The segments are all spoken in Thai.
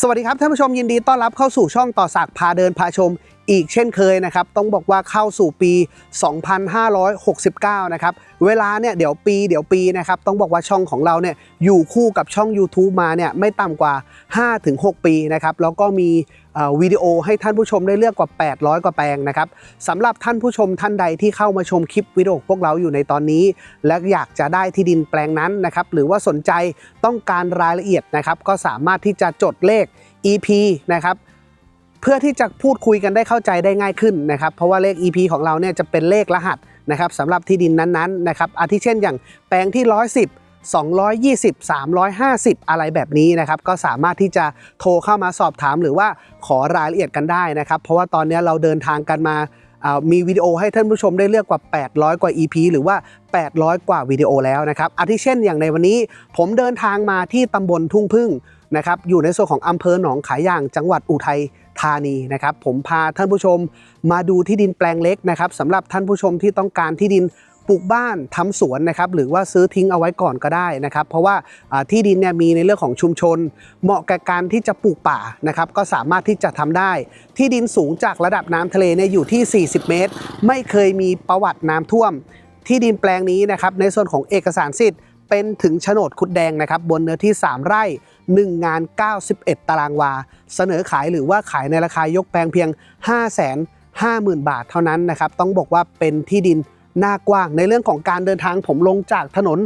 สวัสดีครับท่านผู้ชมยินดีต้อนรับเข้าสู่ช่องต่อสักพาเดินพาชมอีกเช่นเคยนะครับ ต้องบอกว่าเข้าสู่ปี 2569 นะครับ เวลาเนี่ยเดี๋ยวปีเดี๋ยวปีนะครับ ต้องบอกว่าช่องของเราเนี่ยอยู่คู่กับช่อง YouTube มาเนี่ยไม่ต่ำกว่า 5-6 ปีนะครับ แล้วก็มี วิดีโอให้ท่านผู้ชมได้เลือกกว่า 800 กว่าแปลงนะครับสำหรับท่านผู้ชมท่านใดที่เข้ามาชมคลิปวิดีโอพวกเราอยู่ในตอนนี้ และอยากจะได้ที่ดินแปลงนั้นนะครับหรือว่าสนใจต้องการรายละเอียดนะครับก็สามารถที่จะจดเลข EP นะครับเพื่อที่จะพูดคุยกันได้เข้าใจได้ง่ายขึ้นนะครับ เพราะว่าเลข EP ของเราเนี่ยจะเป็นเลขรหัสนะครับสำหรับที่ดินนั้นๆนะครับอาทิเช่นอย่างแปลงที่ 110 220 350 อะไรแบบนี้นะครับ ก็สามารถที่จะโทรเข้ามาสอบถามหรือว่าขอรายละเอียดกันได้นะครับ เพราะว่าตอนนี้เราเดินทางกันมามีวิดีโอให้ท่านผู้ชมได้เลือกกว่า 800 กว่า EP หรือว่า 800 กว่าวิดีโอแล้วนะครับอาทิเช่นอย่างในวันนี้ผมเดินทางมาที่ตำบลทุ่งพึ่งนะครับอยู่ในส่วนของอำเภอหนองขายอย่างจังหวัดอุทัยธานีนะครับผมพาท่านผู้ชมมาดูที่ดินแปลงเล็กนะครับสำหรับท่านผู้ชมที่ต้องการที่ดิน ปลูกบ้านทำสวนนะครับหรือว่าซื้อทิ้งเอาไว้ก่อนก็ได้นะครับ เพราะว่าที่ดินเนี่ยมีในเรื่องของชุมชน เหมาะกับการที่จะปลูกป่านะครับก็สามารถที่จะทำได้ ที่ดินสูงจากระดับน้ำทะเลเนี่ยอยู่ที่ 40 เมตร ไม่เคยมีประวัติน้ำท่วม ที่ดินแปลงนี้นะครับในส่วนของเอกสารสิทธิ์เป็นถึงโฉนดคุดแดงนะครับบนเนื้อที่ 3 ไร่ 1 งาน 91 ตารางวา เสนอขายหรือว่าขายในราคายกแปลงเพียง5 5 0 0 0 0 บาทเท่านั้นนะครับ ต้องบอกว่าเป็นที่ดิน หน้ากว้าง ในเรื่องของการเดินทางผมลงจากถนน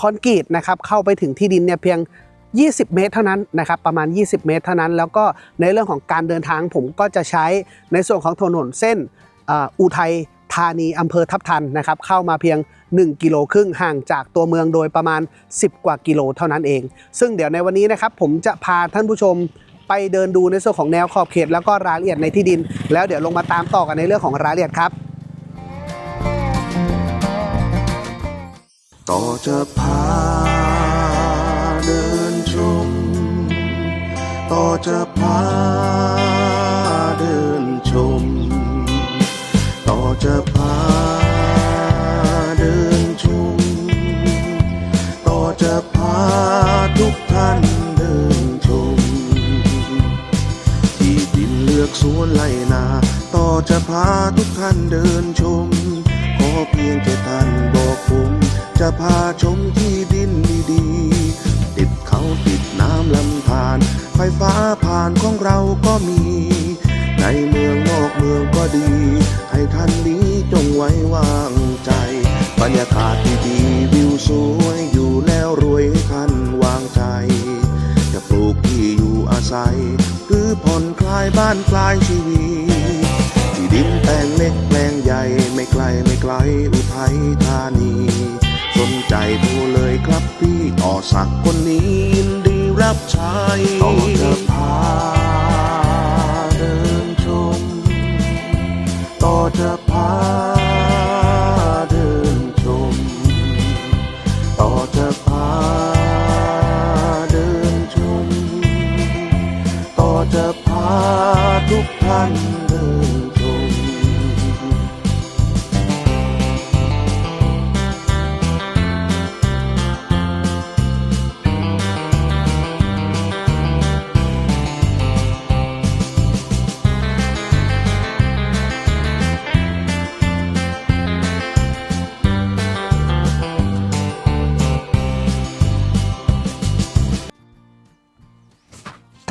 คอนกรีตนะครับเข้าไปถึงที่ดินเนี่ยเพียง 20 เมตรเท่านั้นนะครับประมาณ 20 เมตรเท่านั้น แล้วก็ในเรื่องของการเดินทางผมก็จะใช้ในส่วนของถนนเส้นอุทัยธานีอำเภอทับทันนะครับเข้ามาเพียง 1 กิโลครึ่งห่างจากตัวเมืองโดยประมาณ 10 กว่ากิโลเท่านั้นเอง ซึ่งเดี๋ยวในวันนี้นะครับผมจะพาท่านผู้ชมไปเดินดูในส่วนของแนวขอบเขต แล้วก็รายละเอียดในที่ดิน แล้วเดี๋ยวลงมาตามต่อกันในเรื่องของรายละเอียดครับ ต่อจะพาเดินชม ต่อจะพาเดินชม ต่อจะพาเดินชม ต่อจะพาทุกท่านเดินชม ที่ดินเลือกสวนไล่นา ต่อจะพาทุกท่านเดินชม ขอเพียงแค่ท่านบอกผม จะพาชมที่ดินดีๆ ติดเขาติดน้ำลำธารไฟฟ้าผ่านของเราก็มี ในเมืองนอกเมืองก็ดี ให้ท่านนี้จงไว้วางใจ บรรยากาศดีๆวิวสวยอยู่แล้ว ดูเลยครับพี่ต่อสักคนนี้ยินดีรับใช้ต่อจะพาเดินชมต่อจะพา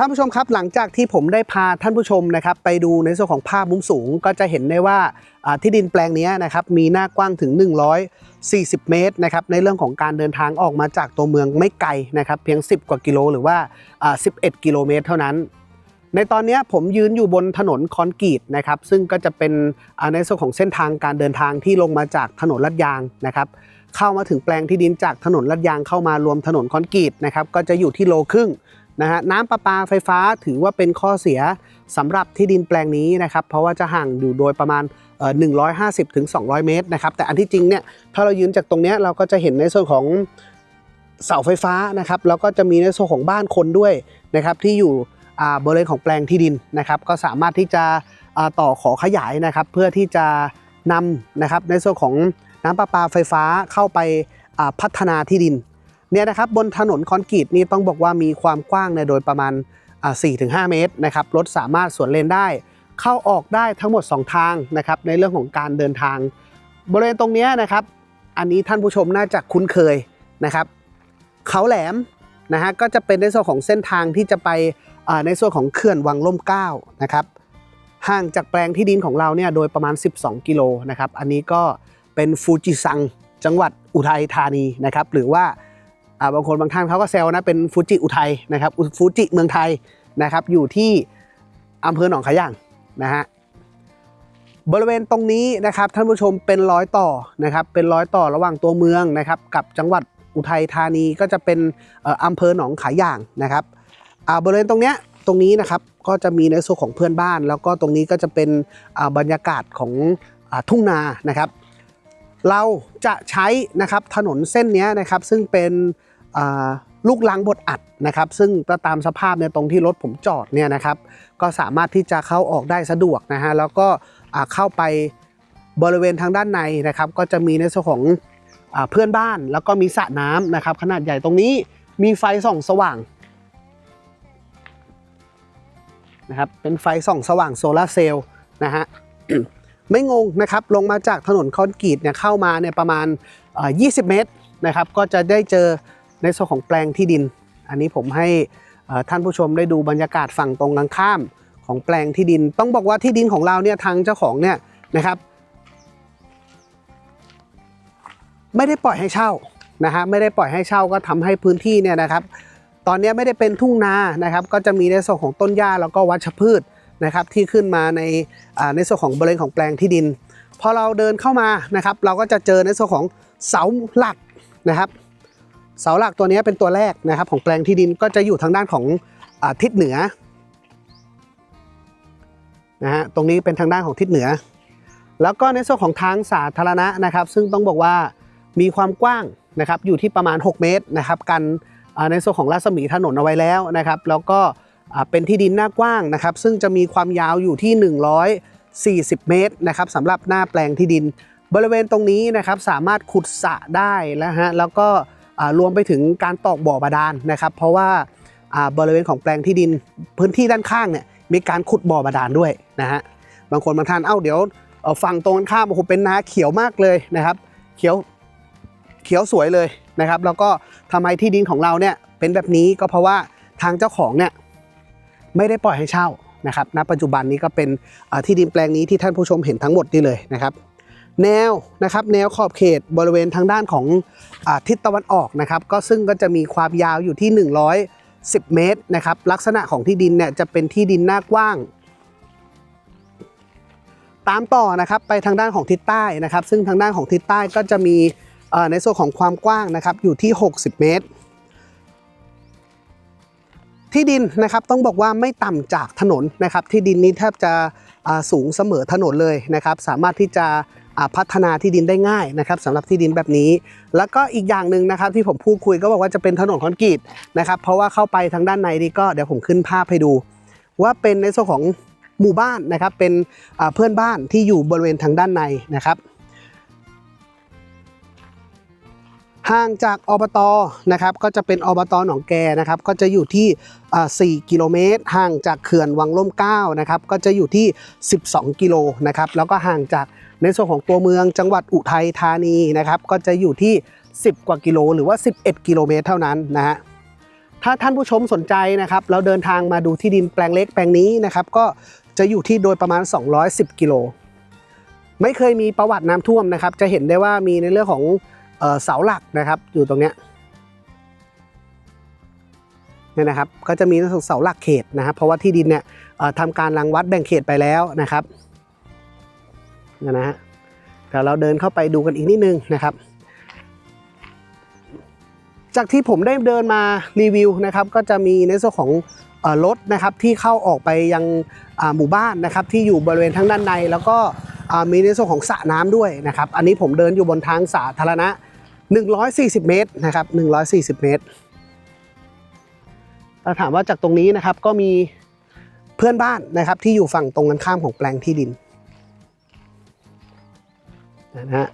านผู้ชมครับหลังจากที่ผมได้พาท่านผู้ชมนะครับไปดูในส่วนของภาพมุมสูงก็จะเห็นได้ว่าที่ดินแปลงนี้นะครับมีหน้ากว้างถึง 140 เมตรนะครับในเรื่องของการเดินทางออกมาจากตัวเมืองไม่ไกลนะครับเพียง 10 กว่ากิโลหรือว่า 11 กิโลเมตรเท่านั้น ในตอนนี้ผมยืนอยู่บนถนนคอนกรีตนะครับซึ่งก็จะเป็นในส่วนของเส้นทางการเดินทางที่ลงมาจากถนนลาดยางนะครับเข้ามาถึงแปลงที่ดินจากถนนลาดยางเข้ามารวมถนนคอนกรีตนะครับก็จะอยู่ที่โลครึ่ง นะฮะน้ำประปาไฟฟ้าถือว่าเป็นข้อเสียสำหรับที่ดินแปลงนี้นะครับ เพราะว่าจะห่างอยู่โดยประมาณ 150ถึง200 เมตรนะครับ แต่อันที่จริงเนี่ยถ้าเรายืนจากตรงเนี้ยเราก็จะเห็นในส่วนของเสาไฟฟ้านะครับ แล้วก็จะมีในส่วนของบ้านคนด้วยนะครับ ที่อยู่บริเวณของแปลงที่ดินนะครับ ก็สามารถที่จะต่อขอขยายนะครับ เพื่อที่จะนำนะครับในส่วนของน้ำประปาไฟฟ้าเข้าไปพัฒนาที่ดิน เนี่ยนะครับบนถนนคอนกรีตนี่ต้องบอกว่ามีความกว้างเนี่ยโดยประมาณอ่า4-5 เมตรนะครับรถสามารถสวนเลนได้ เข้าออกได้ทั้งหมด 2 ทางนะครับในเรื่องของการเดินทาง บริเวณตรงนี้นะครับ อันนี้ท่านผู้ชมน่าจะคุ้นเคยนะครับ เขาแหลมนะฮะก็จะเป็นในส่วนของเส้นทางที่จะไปในส่วนของเขื่อนวังล่มเก้านะครับห่างจากแปลงที่ดินของเราเนี่ยโดยประมาณ 12 กิโลนะครับอันนี้ก็เป็นฟูจิซังจังหวัดอุทัยธานีนะครับหรือว่า บางคนบางท่านเขาก็แซวนะเป็นฟูจิอุทัยนะครับฟูจิเมืองไทยนะครับ อยู่ที่อำเภอหนองขายางนะฮะบริเวณตรงนี้นะครับท่านผู้ชมเป็นร้อยต่อนะครับเป็นร้อยต่อระหว่างตัวเมืองนะครับกับจังหวัดอุทัยธานีก็จะเป็นอำเภอหนองขาย่างนะครับบริเวณตรงเนี้ยตรงนี้นะครับก็จะมีในส่วนของเพื่อนบ้าน แล้วก็ตรงนี้ก็จะเป็นบรรยากาศของอทุ่งนานะครับ เราจะใช้นะครับถนนเส้นนี้นะครับซึ่งเป็น ลูกลังบดอัดนะครับซึ่งก็ตามสภาพเนี่ยตรงที่รถผมจอดเนี่ยนะครับก็สามารถที่จะเข้าออกได้สะดวกนะฮะแล้วก็เข้าไปบริเวณทางด้านในนะครับก็จะมีในส่วนของอเพื่อนบ้านแล้วก็มีสระน้ำนะครับขนาดใหญ่ตรงนี้มีไฟส่องสว่างนะครับเป็นไฟส่องสว่างโซลาเซลล์นะฮะไม่งงนะครับลงมาจากถนนคอนกรีตเนี่ยเข้ามาเนี่ยประมาณเอ่อ20 เมตรนะครับก็จะได้เจอ ในส่วนของแปลงที่ดิน อันนี้ผมให้ท่านผู้ชมได้ดูบรรยากาศฝั่งตรงกันข้ามของแปลงที่ดิน ต้องบอกว่าที่ดินของเราเนี่ยทางเจ้าของเนี่ยนะครับไม่ได้ปล่อยให้เช่านะฮะไม่ได้ปล่อยให้เช่าก็ทำให้พื้นที่เนี่ยนะครับ ตอนนี้ไม่ได้เป็นทุ่งนานะครับ ก็จะมีในส่วนของต้นหญ้าแล้วก็วัชพืชนะครับ ที่ขึ้นมาในในส่วนของบริเวณของแปลงที่ดินพอเราเดินเข้ามานะครับ เราก็จะเจอในส่วนของเสาหลักนะครับ เสาหลักตัวนี้เป็นตัวแรกนะครับของแปลงที่ดินก็จะอยู่ทางด้านของอทิศเหนือนะฮะตรงนี้เป็นทางด้านของทิศเหนือ แล้วก็ในส่วนของทางสาธารณะนะครับ ซึ่งต้องบอกว่ามีความกว้างนะครับอยู่ที่ประมาณ 6 เมตรนะครับกันในส่วนของรัศมีถนนเอาไว้แล้วนะครับ แล้วก็เป็นที่ดินหน้ากว้างนะครับ ซึ่งจะมีความยาวอยู่ที่ 140 เมตรนะครับสำหรับหน้าแปลงที่ดิน บริเวณตรงนี้นะครับสามารถขุดสระได้แล้วฮะแล้วก็ รวมไปถึงการตอกบ่อบาดาลนะครับ เพราะว่าบริเวณของแปลงที่ดินพื้นที่ด้านข้างเนี่ยมีการขุดบ่อบาดาลด้วยนะฮะบางคนบางท่านเอ้าเดี๋ยวฝั่งตรงกันข้ามโอ้โหเป็นนาเขียวมากเลยนะครับ เขียวเขียวสวยเลยนะครับ แล้วก็ทำไมที่ดินของเราเนี่ยเป็นแบบนี้ก็เพราะว่าทางเจ้าของเนี่ยไม่ได้ปล่อยให้เช่านะครับณปัจจุบันนี้ก็เป็นที่ดินแปลงนี้ที่ท่านผู้ชมเห็นทั้งหมดนี่เลยนะครับ แนวนะครับแนวขอบเขตบริเวณทางด้านของอทิศตะวันออกนะครับก็ซึ่งก็จะมีความยาวอยู่ที่ 110 เมตรนะครับลักษณะของที่ดินเนี่ยจะเป็นที่ดินหน้ากว้าง ตามต่อนะครับไปทางด้านของทิศใต้นะครับ ซึ่งทางด้านของทิศใต้ก็จะมีในส่วนของความกว้างนะครับอยู่ที่ 60 เมตร ที่ดินนะครับต้องบอกว่าไม่ต่ำจากถนนนะครับที่ดินนี้แทบจะสูงเสมอถนนเลยนะครับ สามารถที่จะ พัฒนาที่ดินได้ง่ายนะครับสำหรับที่ดินแบบนี้ แล้วก็อีกอย่างหนึ่งนะครับที่ผมพูดคุยก็บอกว่าจะเป็นถนนคอนกรีตนะครับเพราะว่าเข้าไปทางด้านในนี่ก็เดี๋ยวผมขึ้นภาพให้ดู ว่าเป็นในส่วนของหมู่บ้านนะครับเป็นเพื่อนบ้านที่อยู่บริเวณทางด้านในนะครับ ห่างจากอบตนะครับก็จะเป็นอบตหนองแกนะครับก็จะอยู่ที่ 4 กิโลเมตร ห่างจากเขื่อนวังล่มเก้านะครับก็จะอยู่ที่ 12 กิโลนะครับแล้วก็ห่างจากในส่วนของตัวเมืองจังหวัดอุทัยธานีนะครับก็จะอยู่ที่ 10 กว่ากิโลหรือว่า 11 กิโลเมตรเท่านั้นนะฮะถ้าท่านผู้ชมสนใจนะครับแล้วเดินทางมาดูที่ดินแปลงเล็กแปลงนี้นะครับก็จะอยู่ที่โดยประมาณ 210 กิโลไม่เคยมีประวัติน้ำท่วมนะครับ จะเห็นได้ว่ามีในเรื่องของ เสาหลักนะครับอยู่ตรงเนี้ยเนี่ยนะครับก็จะมีเสาหลักเขตนะครับ เพราะว่าที่ดินเนี่ยทำการรังวัดแบ่งเขตไปแล้วนะครับเนี่ยนะฮะเดี๋ยวเราเดินเข้าไปดูกันอีกนิดนึงนะครับ จากที่ผมได้เดินมารีวิวนะครับ ก็จะมีในส่วนของรถนะครับที่เข้าออกไปยังหมู่บ้านนะครับ ที่อยู่บริเวณทางด้านใน แล้วก็มีในส่วนของสระน้ำด้วยนะครับ อันนี้ผมเดินอยู่บนทางสาธารณะ 140 เมตรนะครับ140 เมตรถ้าถามว่าจากตรงนี้นะครับก็มีเพื่อนบ้านนะครับที่อยู่ฝั่งตรงกันข้ามของแปลงที่ดินนะฮะ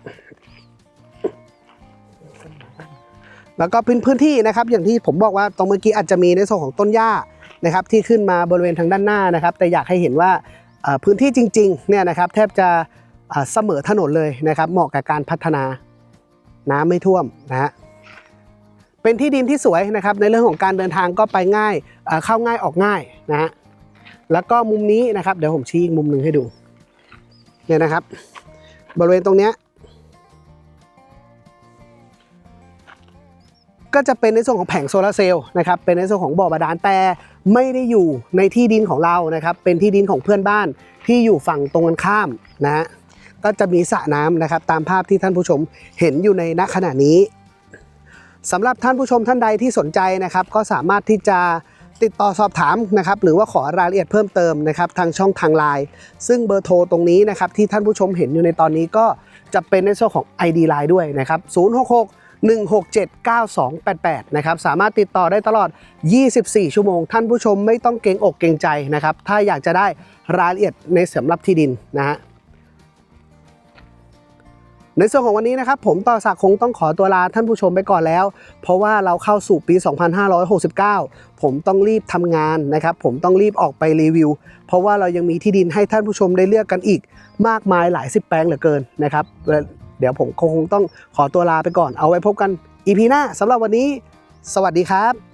แล้วก็พื้นพื้นที่นะครับอย่างที่ผมบอกว่าตรงเมื่อกี้อาจจะมีในส่วนของต้นหญ้านะครับที่ขึ้นมาบริเวณทางด้านหน้านะครับ แต่อยากให้เห็นว่าพื้นที่จริงๆเนี่ยนะครับแทบจะเสมอถนนเลยนะครับเหมาะกับการพัฒนา น้ำไม่ท่วมนะฮะเป็นที่ดินที่สวยนะครับในเรื่องของการเดินทางก็ไปง่ายเข้าง่ายออกง่ายนะฮะแล้วก็มุมนี้นะครับเดี๋ยวผมชี้อีกมุมหนึ่งให้ดูเนี่ยนะครับ บริเวณตรงเนี้ยก็จะเป็นในส่วนของแผงโซลาร์เซลล์นะครับเป็นในส่วนของบ่อบาดาลแต่ไม่ได้อยู่ในที่ดินของเรานะครับ เป็นที่ดินของเพื่อนบ้านที่อยู่ฝั่งตรงกันข้ามนะฮะ ก็จะมีสระน้ำนะครับ ตามภาพที่ท่านผู้ชมเห็นอยู่ในณขณะนี้สำหรับท่านผู้ชมท่านใดที่สนใจนะครับ ก็สามารถที่จะติดต่อสอบถามนะครับ หรือว่าขอรายละเอียดเพิ่มเติมนะครับ ทางช่องทางไลน์ซึ่งเบอร์โทรตรงนี้นะครับ ที่ท่านผู้ชมเห็นอยู่ในตอนนี้ก็จะเป็นในส่วนของ ID Line ด้วยนะครับ 066 167 9288 นะครับ สามารถติดต่อได้ตลอด 24 ชั่วโมง ท่านผู้ชมไม่ต้องเกรงอกเกรงใจนะครับ ถ้าอยากจะได้รายละเอียดในสำหรับที่ดินนะฮะ ในส่วนของวันนี้นะครับผมต่อศักคงต้องขอตัวลาท่านผู้ชมไปก่อนแล้ว เพราะว่าเราเข้าสู่ปี 2569 ผมต้องรีบทำงานนะครับผมต้องรีบออกไปรีวิว เพราะว่าเรายังมีที่ดินให้ท่านผู้ชมได้เลือกกันอีก มากมายหลายสิบแปลงเหลือเกินนะครับเดี๋ยวผมคงต้องขอตัวลาไปก่อนเอาไว้พบกัน EP หน้าสำหรับวันนี้ สวัสดีครับ